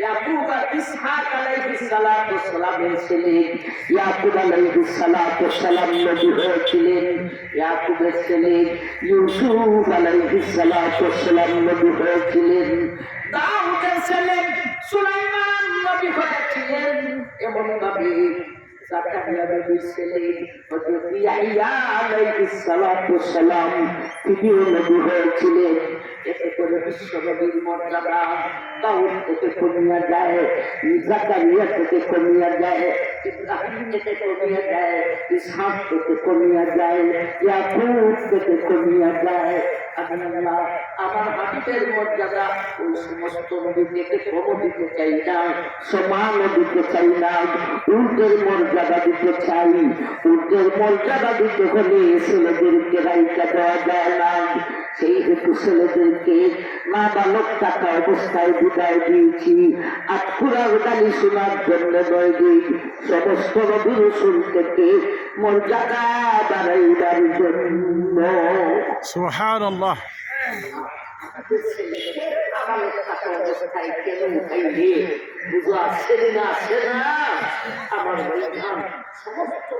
ইয়াকুব ইসহাক আলাইহিস সালাতু সালামের ছেলে ইয়াকুব আলাইহিস সালাতু সালাম নবী হয়েছিলেন। ইয়াকুবের ছেলে ইউসুফ আলাইহিস সালাতু সালাম নবী হয়েছিলেন। দাউদের ছেলে সুলাইমান নবী হয়েছিলেন। এমন ভাবে জাকারিয়া নবীর ছেলে হযরত ইয়াহইয়া আলাইহিস সালাতু সালাম তিনিও নবী হয়েছিলেন। এতে করে বিশ্ব নবীর মর্যাদা দাউদ থেকে কমিয়া যায় জাকারিয়া থেকে কমিয়া যায় ইব্রাহিম থেকে কমিয়া যায় ইসহাক থেকে কমিয়া যায় ইয়াকুব থেকে কমিয়া যায় আমি আল্লাহ আমার হাবিবের মর্যাদা ওই সমস্ত নবী থেকে কম দিতে চাই না সমান দিতে চাই না উর্দের মর্যাদা দিতে চাই উর্দের মর্যাদা দিতে হলে ছেলেদেরকে রাইকা দেওয়া যায় না সেই হেতু ছেলেদেরকে মা বালক টাকা অবস্থায় বিদায় দিয়েছি। আটকুরার গালি শোনার জন্য নয় দিই সমস্ত নবী রসুল থেকে মর্যাদা বাড়াইবার জন্য। সুহান আল্লাহ আমার সমস্ত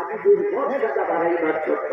আমাদের মর্যাদা বাড়াইবার জন্য।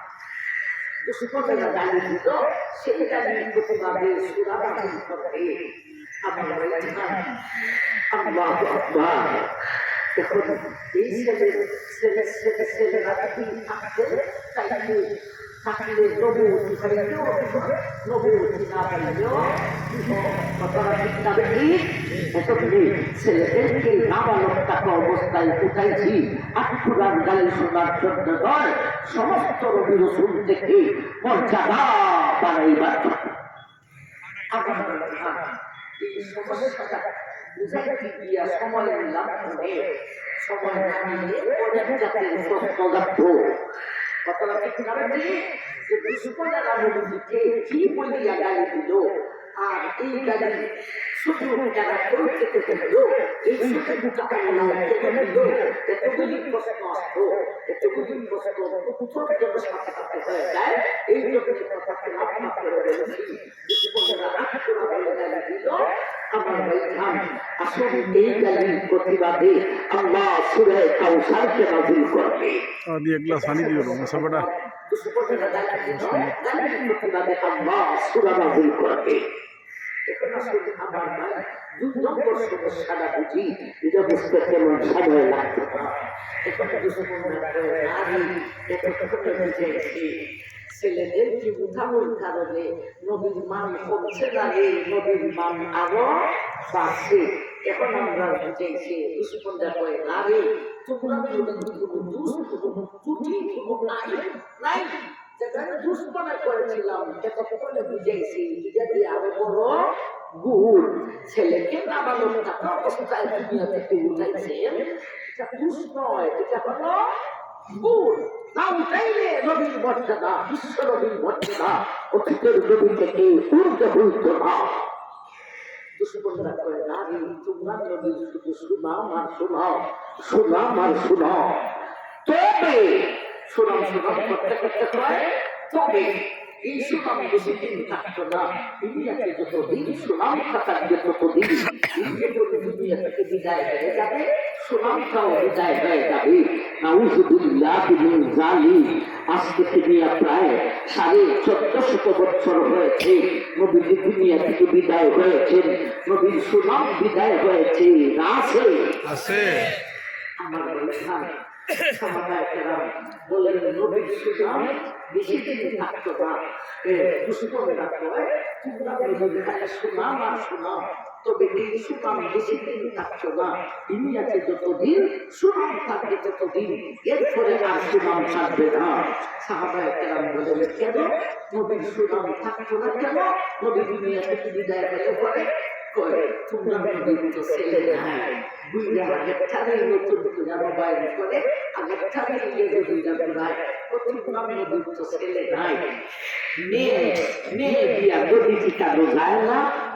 দুষ্কর্মারা গালি দিল সেই গালির প্রতিবাদে সুরা নাজিল করবে আমার আল্লাহ আকবার। এখন এই ছেলে ছেলে ছেলে ছেলেরা কি থাকতে চাইলে থাকলে নবুতি পাইলেও নবুতি না কথাটা ঠিক বেশি এতগুলি ছেলেদেরকে নাবালক টাকা অবস্থায় উঠাইছি। আটকুরার গালি শোনার জন্য নয়, সমস্ত রবি রসুল থেকে মর্যাদা বাড়াইবার বুঝাইতে গিয়া সময় নিলাম সময় না নিলে অনেক জাতের প্রশ্ন কথাটা ঠিক না যে দুষ্কর্মেরা নবীকে কি বলিয়া গালি দিল? আর এই গালি শুধু যারা করতে পেল এই শুধু টাকা দিল এতগুলি প্রশ্ন আসতো এতগুলি প্রশ্ন উত্তর জন্য সাথে হয়ে যায় এই জন্য কথাকে আপনা বলেছি আমার বৈধান দিয়ে দিও মুসাফাটা এটা বুঝতে কেমন সময় লাগতো না এখন দুশ্মন নারী এতক্ষণে বুঝেছি ছেলেদের কি উঠানোর কারণে নবীর মান কমছে না এই নবীর মান আরও বাড়ছে এখন আমরা বুঝেছি দুশ্মনরা কয়ে নারী করেছিলাম এতক্ষণে বুঝেছি যদি আরও বড় গুণ। ছেলেকে নাবালক টাকা অবস্থায় দুনিয়া থেকে উঠাইছেন এটা দুষ নয়, এটা হলো গুণ। না উঠাইলে নবীর মর্যাদা, বিশ্ব নবীর মর্যাদা, অতীতের নবী থেকে ঊর্ধ্বে হইত না। দুষ্কর্মরা করে নারী তোমরা নবীর শুধু সুনাম আর শোনাও সুনাম আর শোনাও তবে সুনাম সুনাম করতে করতে কয় তবে এই সুনাম বেশি দিন থাকতো না দুনিয়াকে যতদিন সুনাম থাকার যে ততদিন দুনিয়া থেকে বিদায় হয়ে যাবে সুনামটাও বিদায় হয়ে যাবে নাউজুবিল্লাহ মিন জালিম আজকে দুনিয়া প্রায় সাড়ে চোদ্দ শত বছর হয়েছে নবীজি দুনিয়া থেকে বিদায় হয়েছেন নবীর সুনাম বিদায় হয়েছে আছে। আছে আমার কেরাম বলেন নবীর সুনাম বেশি দিন থাকতো না দুষ্কর্মে রাখতো তোমরা সুনাম আর সুনাম তবে এই সুনাম বেশি দিন থাকতো না দুনিয়াতে যতদিন সুনাম থাকবে, ততদিন এরপরে আর সুনাম থাকবে না। সাহাবায় কেরাম বলেন কেন? নবীর সুনাম থাকতো না কেন? নবী দুনিয়া থেকে বিদায় হলে পরে? নবীর তো ছেলে নাই। বুইরা আগেরটারে নতুন পূজা করে আগেরটারে ইয়ে বুইরা বুড়ায় ও তোমরা নবীর তো ছেলে নাই। মেয়ে মেয়ে দিয়া গদি টিকানো যায় না?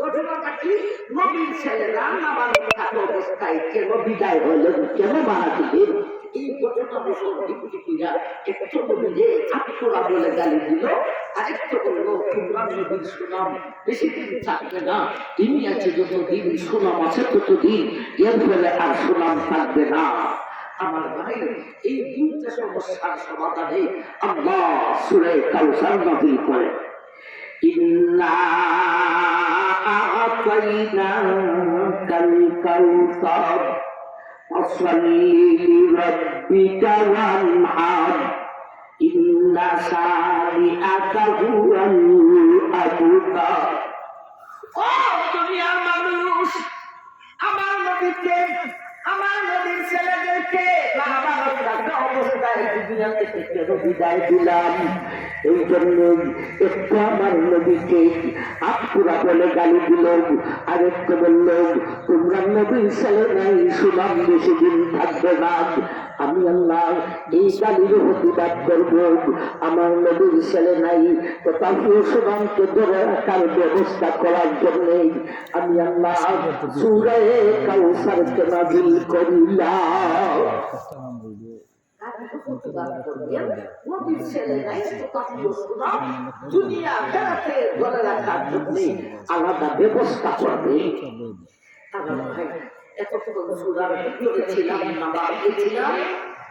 ঘটনাটা কি? নবীর ছেলেরা নাবালক থাকা বিদায় হলেন কেন মারা দিলেন এই ঘটনা করিয়া একটু আত্মরা বলল তোমরা নবীর সুনাম বেশি দিন না। তিনি আছে যতদিন সুনাম আছে ততদিন এর ফলে আর সুনাম থাকবে না। আমার ভাই, এই দুইটা সমস্যার সমাধানে আল্লাহ সুরে কাউসার নাজিল করে ইন্না আতাইনাকাল কাউসার ফসল্লি লিরাব্বিকা ওয়ানহার ইন্না শানিআকা হুয়াল আবতার ও দুনিয়ার মানুষ আমার নবীকে আমার নদীর ছেলেদেরকে অবস্থায় বিদায় দিলাম। এই জন্য একটু আমার নদীকে আপুরা বলে গালি দিল আর একটু বলল তোমরা নদীর ছেলে নাই, সুনাম বেশি দিন থাকবে না। আমি আল্লাহ এই গালির প্রতিবাদ করব আমার নবীর ছেলে নাই তথাপিও সুনামকে ধরে রাখার ব্যবস্থা করার জন্য আমি আল্লাহ সুরে কাউসারকে নাজিল করিলাম আলাদা ব্যবস্থা করবে এতক্ষণ সুরার ভিতরে ছিলাম না বাহিরে ছিলাম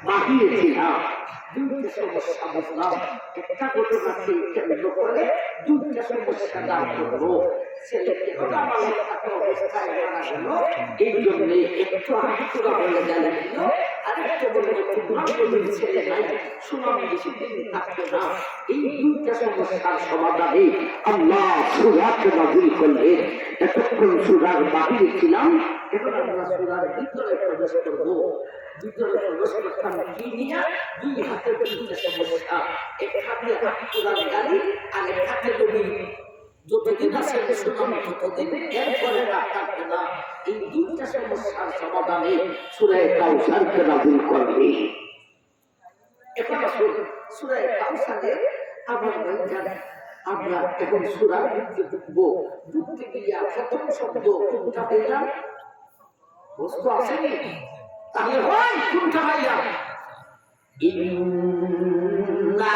বাহিরে ছিলাম দুইটা সমস্যা বুঝলাম। একটা ঘটনাকে কেন্দ্র করে দুইটা সমস্যা দাঁড় করব ছেলেকে অবস্থায় মারা আরেকটা বলে ছেলে নাই সুনাম বেশি দিন থাকবে না এই দুইটা সমস্যার সমাধানে আল্লাহ সুরাকে নাজিল করলেন এতক্ষণ সুরার বাহিরে ছিলাম এখন আমরা সুরার ভিতরে প্রবেশ করব ভিতরে প্রবেশ করতাম কি নিয়ে যতদিন আছে সুনাম, ততদিন এরপরে এই দুইটা সমস্যার সমাধানে সুরে কাউসারকে নাজিল করবে। এখন আসুন সুরে কাউসারে আমার আমরা এখন সুরার মধ্যে ঢুকবো। ঢুকতে গিয়া প্রথম শব্দ কোনটা পেলাম বস্তু আসেনি? তাহলে হয় কোনটা ভাইয়া ইন্না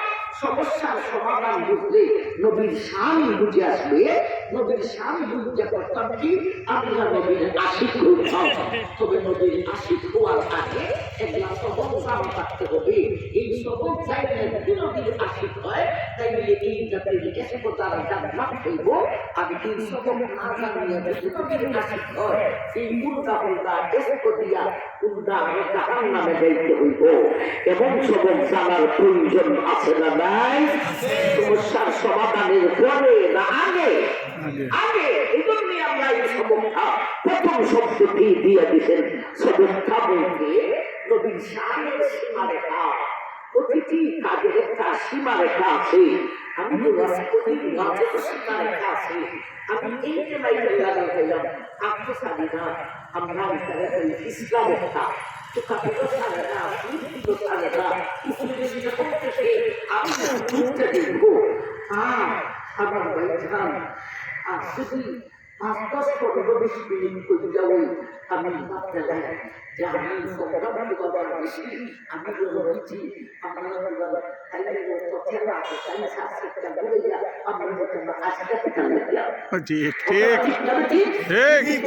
সমস্যার সমাধান বুঝলে? নবীর শান বুঝে আসবে নবীর শান বুঝতে করতাম কি আমরা নবীর আশিক হইতাম তবে নবীর আশিক হওয়ার আগে এগুলা সবক হবে এই সবক চাইলে নবীর আশিক হয় তাইলে এই জাতির এসব তারা জান্নাত হইব আর এই সবক না জানিয়ে হয় এই উল্টা উল্টা এসব দিয়া উল্টা জাহান নামে যাইতে হইব এবং সবক জানার প্রয়োজন আছে না নাই সমস্যার সমাধানের পরে না আগে আগে। আগে এই জন্যই আমরা এই সবকটা প্রথম শব্দটি দিয়ে দিয়েছেন সবকটা বলতে নবীর শানের সীমা রেখা প্রতিটি কাজের একটা সীমা রেখা আছে। আমি তো রাষ্ট্রপতির গাছে তো সীমা রেখা আছে। আমি এই যে মাইকেল লাগাই হইলাম আপনি জানি না, আমরা এখানে ওই ইসলাম একটা। তো কাপড় সারে না দুধ সারে না আমি আমার বাইঠান আর যদি পাঁচ দশ পনেরো বিশ মিনিট করে যাব? আমি ভাবতে লাগে যে আমি সংগ্রাম বাবার বেশি আমি রয়েছি পেতাম ঠিক ঠিক ঠিক।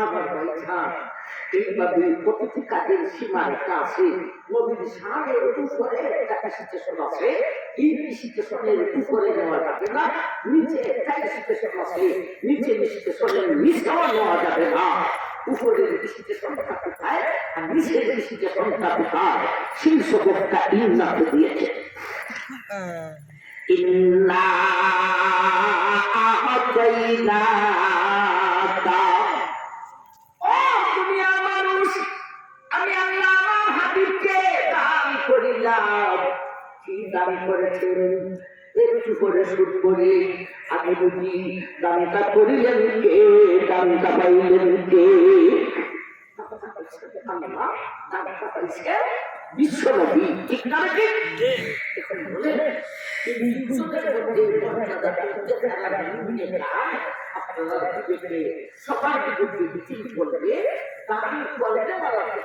আমার এইভাবে প্রতিটি কাজের আছে নবীর উপরে একটা সিচুয়েশন আছে। এই সিচুয়েশনের উপরে নেওয়া যাবে না, নিচে একটা সিচুয়েশন আছে। নিচে সিচুয়েশনের নেওয়া যাবে না। উপরের সিচুয়েশনটা কোথায়? আর নিচের সিচুয়েশনটা কোথায়? সেই সবকটা ইন্নাকে দিয়েছে। ইন্না দান করেছেন একটু করে শুট করে। আগে বুঝি দানটা করিলেন কে দানটা পাইলেন কে? পাইছে বিশ্বনবী। ঠিক না ঠিক এখন বলেন সবার বিরুদ্ধে মিছিল করবে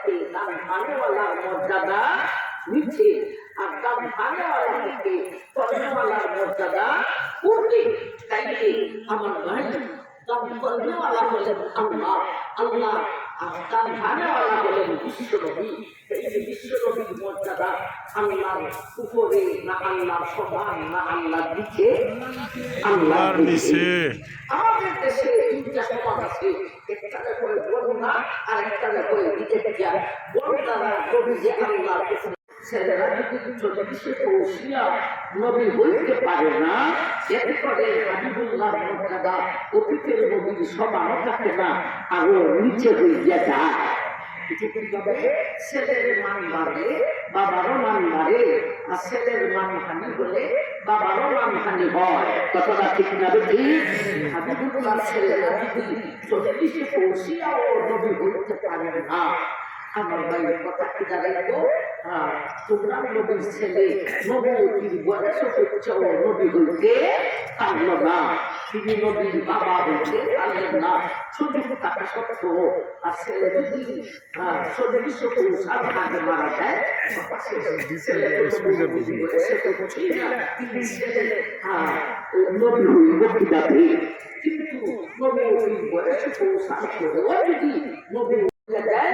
থেকে মর্যাদা নিচে দাম খানেওয়ালা থেকে বলনেওয়ালার মর্যাদা উঠে তাইলে আমার ভাই দাম বলনেওয়ালা হলেন আল্লাহ? আল্লাহ দাম খানেওয়ালা হলেন বিশ্বনবী। এই যে বিশ্বনবীর মর্যাদা আল্লাহর উপরে না আল্লাহ সমান না আল্লাহ নিচে আর নিচে। আমাদের দেশে দুইটা সমাজ আছে একটাতে করে বন্যা আর একটাতে করে বিজেপিয়া বন্যারা কবি যে আল্লাহ পৌঁছিয়া পারে না থাকে না, আরও মান বাবারও মান বাড়ে, আর ছেলের মান হানি হলে বাবারও মান হানি হয়। কথাটা ঠিক না বেটি হাবিবুল্লাহ ছেলেরা যদি চল্লিশে পৌঁছিয়াও নবী হইতে পারে না আমার ভাই কথা কি দাঁড়াইতো তোমরা নবীর ছেলে, নবীর বয়স হচ্ছে নবী হইতে পারল না। তিনি নবীর বাবা হইতে পারলেন না। সুযোগ থাকা সত্ত্বেও আর ছেলে যদি চল্লিশ পৌঁছার আগে মারা যায় ছেলে নবী হইব কীভাবে কিন্তু নবীর বয়সে পৌঁছার যদি নবী যায়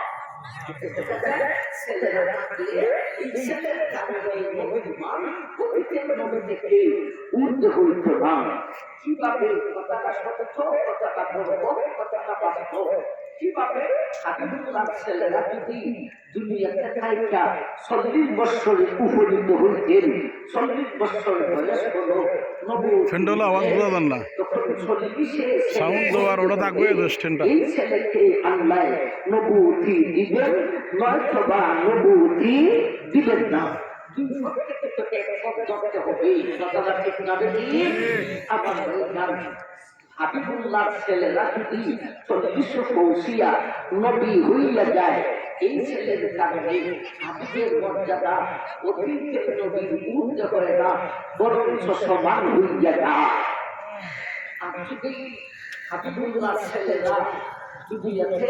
ঊর্ধ্বে হইত না কীভাবে কথাটা সত্য কথাটা ভগব কথাটা বাস্তব কীভাবে হাবিবুল্লাহ ছেলেরা যদি দুনিয়াতে থাইকা চল্লিশ বৎসরে উপনীত হইতেন চল্লিশ বৎসর বয়স হলো ফ্যানটা আওয়াজ বোঝা যান না। সাউন্ড দেওয়ার ওটা থাকবে দশটেনটা এই ছেলেকে আল্লাহ নবুতি দিবেন নয়তোবা নবুতি দিবেন না। দুই প্রত্যেকে তোকে এক হবে কথাটা ঠিক না আমার হাবিবুল্লাহ ছেলেরা যদি চল্লিশ পৌঁছিয়া নবী হইয়া যায়, এই ছেলের কারণে হাবিবের মর্যাদা অতীতের নবীর ঊর্ধ্বে করে না, বরঞ্চ সমান হইয়া যায়। আর যদি হাবিবুল্লাহ ছেলেরা দুনিয়াতে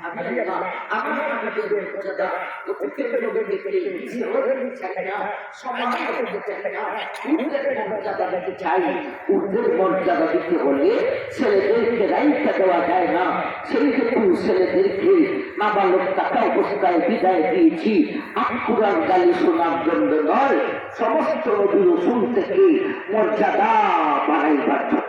আমি আমার আপনাদের মর্যাদা অতীতের নিচে হতে চাই না সমান হতে চাই না ঊর্ধ্বের মর্যাদা দিতে চাই ঊর্ধ্বের মর্যাদা দিতে হলে ছেলেদেরকে রাইখা দেওয়া যায় না সেই হেতু ছেলেদেরকে নাবালক টাকা অবস্থায় বিদায় দিয়েছি আকুরার গালি শোনার জন্য নয় সমস্ত নবী থেকে মর্যাদা বাড়াইবার জন্য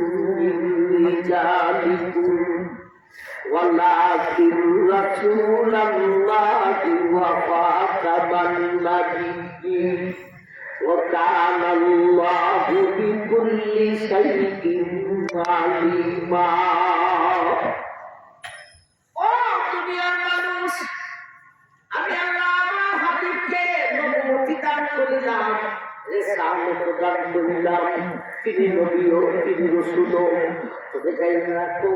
আহাদিন রিজালিকুম ولكن رسول الله وخاتم النبيين وكان الله بكل شيء عليما ও দুনিয়ার মানুষ আমি আল্লাহ আমার হাবিবকে নবুয়তি দান করিলাম রেসালত দান করিলাম তিনি নবীও তিনি রসুলও তবে যাই রাখো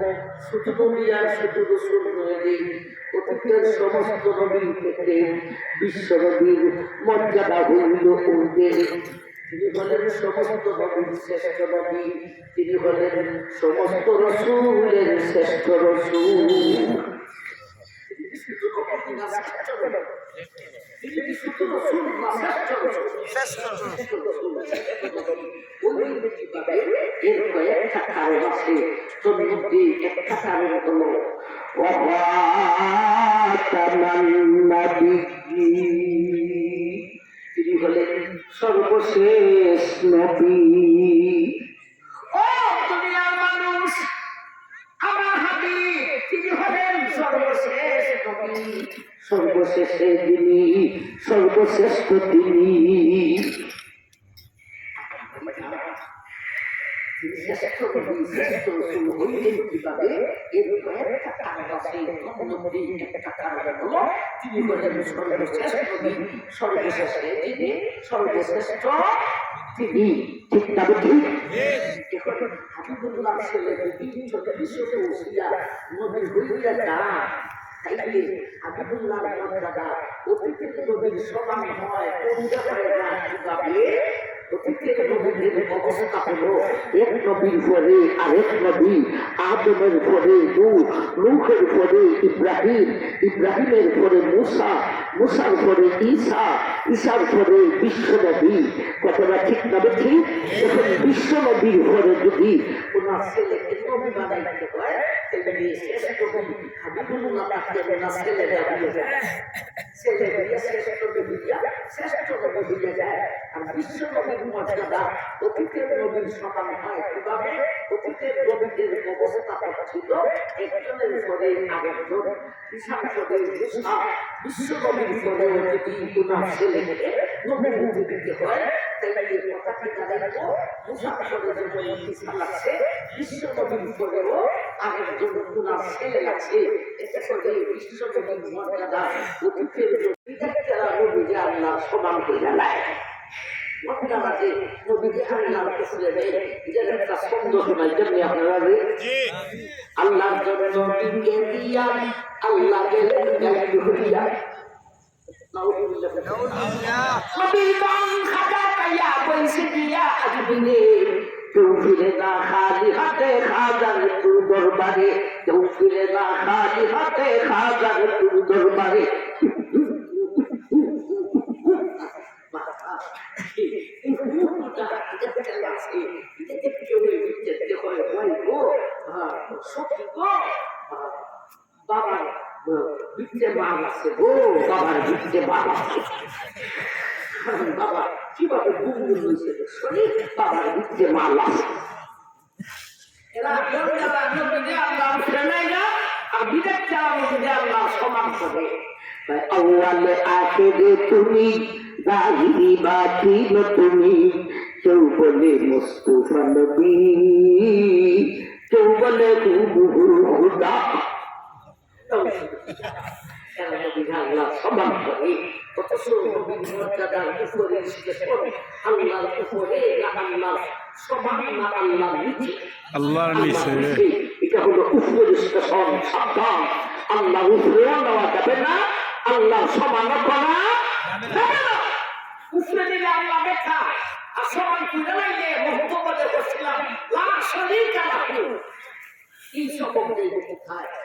শুধু নবী আর শুধু রসুল নয় অতীতের সমস্ত নবীর থেকে বিশ্ব নবীর মর্যাদা হইল উর্ধে তিনি হলেন সমস্ত নবীর শ্রেষ্ঠ নবী তিনি হলেন সমস্ত রসুলের শ্রেষ্ঠ রসুল। এর তোর মধ্যে একটা কারণ হলো তিনি হলেন সর্বশেষ নবী। সর্বশেষে তিনি সর্বশ্রেষ্ঠ তিনি ঠিক না এখন হাবিবুল্লাহ ছেলে ছোট বিশ্বকে উসিয়া নবী হইয়া না তাইলে হাবিবুল্লাহ মর্যাদা অতীতের নবীর সমান হয় পূজা করে না কীভাবে অতীতের নবীদের অবস্থা হলো এক নবীর পরে আরেক নবী, আদমের পরে নূহ, নূহের পরে ইব্রাহিম, ইব্রাহিমের পরে মুসা মুসার পরে ঈসা, ঈসার পরে বিশ্ব নবী কথাটা ঠিক না ঠিক? এখন বিশ্ব নবীর পরে যদি ওনার ছেলেকে নবী বানাইতে হয় হয় পরে যদি ওনার ছেলেকে নবী দিতে হয়। তাহলে এই কথাটি দাঁড়াইবো মুসা পরে যখন আছে আরেকজন ছেলে আছে এতে করে বিশ্ব নবীর মর্যাদা অতীতের আল্লাহ সমান মক্কা নবীকে আল্লাহর কাছে নেই এটার একটা ছন্দ শোনাই জন্য আপনারা আল্লাহর জন্য নবীকে দিয়া আল্লাহ গাইড হইয়া নবী বাম খাটা পাইয়া বলছে দিয়া আজমিনে কেউ ফিরে না খালি হাতে খাজার তুর দরবারে কেউ ফিরে না খালি হাতে খাজার তুর দরবারে বিচ্ছে মাল আছে গো বাবার বিচ্ছে মাল আছে। বাবা, কীভাবে গুমগুম হয়েছে শুনি বাবার বিচ্ছে মাল আছে তুমি কেউ মুস্তফা খুদা আল্লাহর নিচে এটা হলো উপরে স্টেশন সাবধান আল্লাহ উপরেও নেওয়া যাবে না আল্লাহ সমান করা না উপরে দিলে আল্লাহ আর সমান তুলে লাইলে মহত্বপদে বসছিলাম লাখ এই সম্বন্ধে কোথায়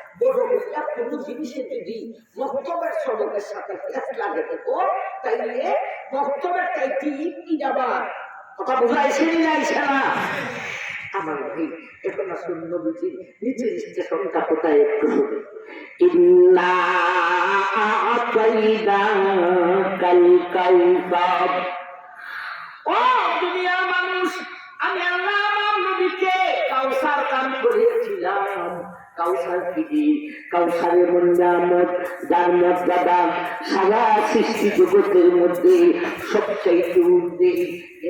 মানুষ আমি আল্লাহ আমার কাউসার করিয়েছিলাম কাউসার কি কাউসারের মন্দামত যার মর্যাদা সারা সৃষ্টি জগতের মধ্যে সবচাইতে উর্ধে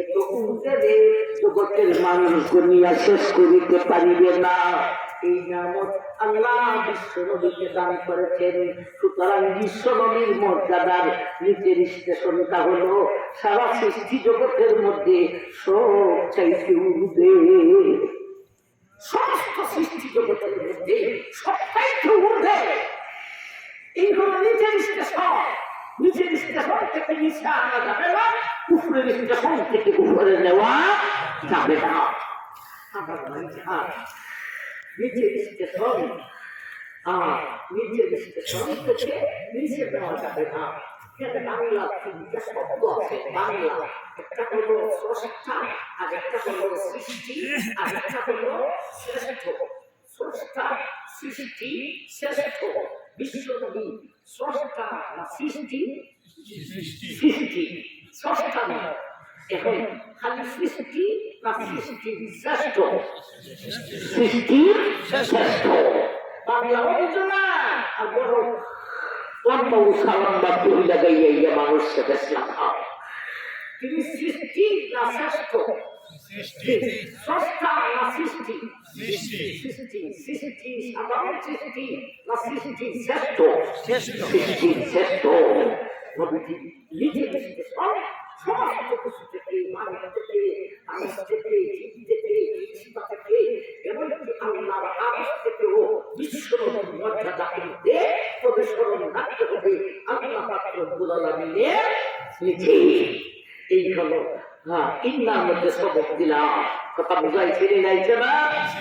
এত উর্ধে রে জগতের মানুষ গনিয়া শেষ করিতে পারিবে না। এই নামত আল্লাহ বিশ্ব নবীকে দান করেছেন। সুতরাং বিশ্ব নবীর মর্যাদার নিজের স্টেশনটা হলো সারা সৃষ্টি জগতের মধ্যে সব চাইতে উর্ধে সমস্ত সৃষ্টি জগতের মধ্যে সবচাইতে উর্ধে এই হলো নিজের স্টেশন নিজের স্টেশন থেকে নিচে আনা যাবে না উপরের স্টেশন থেকে উপরে নেওয়া যাবে না। আমার ভাই যান নিজের স্টেশন আর নিজের স্টেশন থেকে নিচে দেওয়া যাবে না। এখানে বাংলা তিনটা শব্দ আছে বাংলা একটা হলো স্রষ্টা আর একটা হলো সৃষ্টি আর একটা হলো শ্রেষ্ঠ স্রষ্টা সৃষ্টি শ্রেষ্ঠ বিশ্বনবী স্রষ্টা না সৃষ্টি সৃষ্টি স্রষ্টা না এখন খালি সৃষ্টি না সৃষ্টি শ্রেষ্ঠ সৃষ্টির শ্রেষ্ঠ বাংলা না আর বড় লম্বা উষা লম্বা তুই লাগাইয়া ইয়া মানুষ সাথে স্নান তিনি সৃষ্টি না শ্রেষ্ঠ। স্রষ্টা না সৃষ্টি। সৃষ্টি। সৃষ্টি সাধারণ সৃষ্টি না সৃষ্টি শ্রেষ্ঠ। সৃষ্টি শ্রেষ্ঠ। নবীজি নিজে সমস্ত কিছু থেকে মানুষ থেকে মানুষ থেকে জীব থেকে জীবা থেকে এমনকি আল্লাহর আদেশ থেকেও বিশ্ব মর্যাদা তবে স্মরণ রাখতে হবে আল্লাহ পাত্র গুলামিনের নিচে এই হলো হ্যাঁ ইন্নার মধ্যে সবক দিলাম কথা বুঝাইছে রে যাইছে না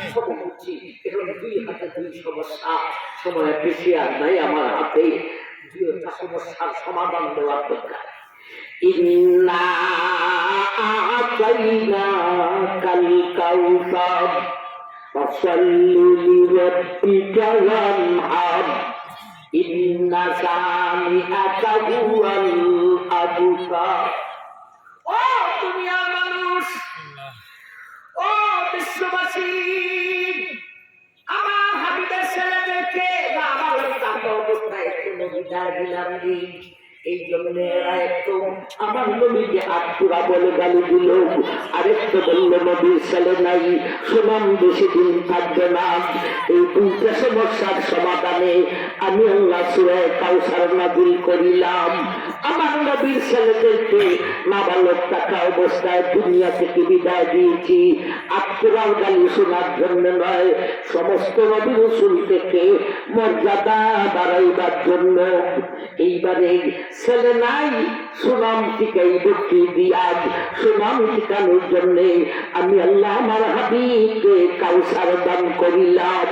সবক বুঝছি এখন দুই সমাধান দেওয়ার দরকার আতাইনা কাল ফসল্লি লিরাব্বিকা ওয়ানহার ইন্না সামিআকা হুয়াল আবতার ও দুনিয়ার মানুষ। ও বিশ্ববাসী। আমার হাবিবের ছেলেদেরকে আমার অবস্থায় কোনো বিদায় দিলাম নি। এই জন্য আমার নবীকে আত্মরা বলে গালি দিল আরেকটু বলল, নবীর ছেলে নাই সুনাম বেশি দিন থাকবে না। এই দুইটা সমস্যার সমাধানে আমি আল্লাহ সুরায় কাউসার নাজিল করিলাম। আমার নবীর ছেলেদেরকে নাবালক থাকা অবস্থায় দুনিয়া থেকে বিদায় দিয়েছি। আত্মরাল গালি শোনার জন্য নয়, সমস্ত নবী রসুল থেকে মর্যাদা বাড়াইবার জন্য। এইবারে ছেলে নাই, সুনাম টিকাই ব্যক্তি দিয়াজ। সুনাম টিকানোর জন্য আমি আল্লাহ আমার হাবিবকে কাউসার দান করিলাম।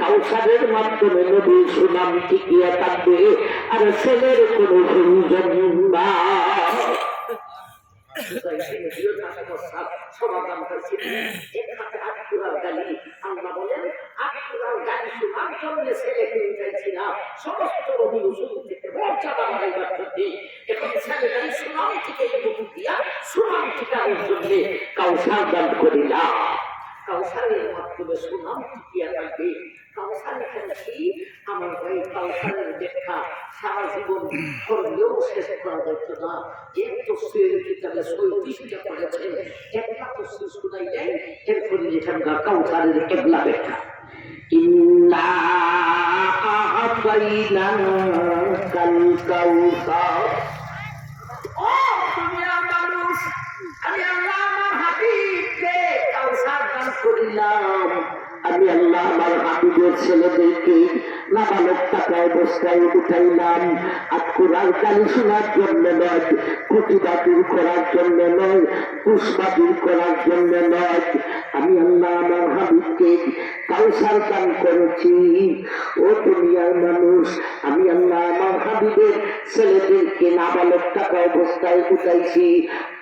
কাউসারের মাধ্যমে নবীর সুনাম টিকিয়ে থাকবে, আর ছেলের কোনো প্রয়োজন না সমাধান হয়েছে এক হাতে আটকুড়ার গালি আল্লাহ বলেন গালি শোনার জন্য ছেলেকে উঠাইছি না সমস্ত রবি থেকে মর্যাদা বাড়াইবার জন্য এখন ছেলেটাই সুনাম থেকে বুকু দিয়া সুনাম ঠিকানোর জন্য কাউসার দান করি না কাউসারের মাধ্যমে সুনাম টিকিয়ে রাখবে কাউসার কি আমার ভাই কাউসারের দেখা সারা জীবন করলেও শেষ করা যেত না এক তসবির কিতাবে সৈত্রিশটা করেছেন একটা তসবির শোনাই যায় এরপরে এখানকার কাউসারের কেবলা ব্যাখ্যা ইন্না আ'তাইনাকাল কাউসার ও দুনিয়ার মানুষ আমি আল্লাহ আমার হাবিবকে কাউসার দান করিলাম। আমি আল্লাহ আমার হাবিবের ছেলেদেরকে নাবালক টাকায়, বস্তায় উঠাইলাম। শোনার জন্য নয় করার জন্য নয় করার জন্য নয়। আমি আল্লাহ আমার হাবিবকে কাউসার করেছি। ও দুনিয়ার মানুষ, আমি আল্লাহ আমার হাবিবের ছেলেদেরকে নাবালক টাকা অবস্থায় উঠাইছি।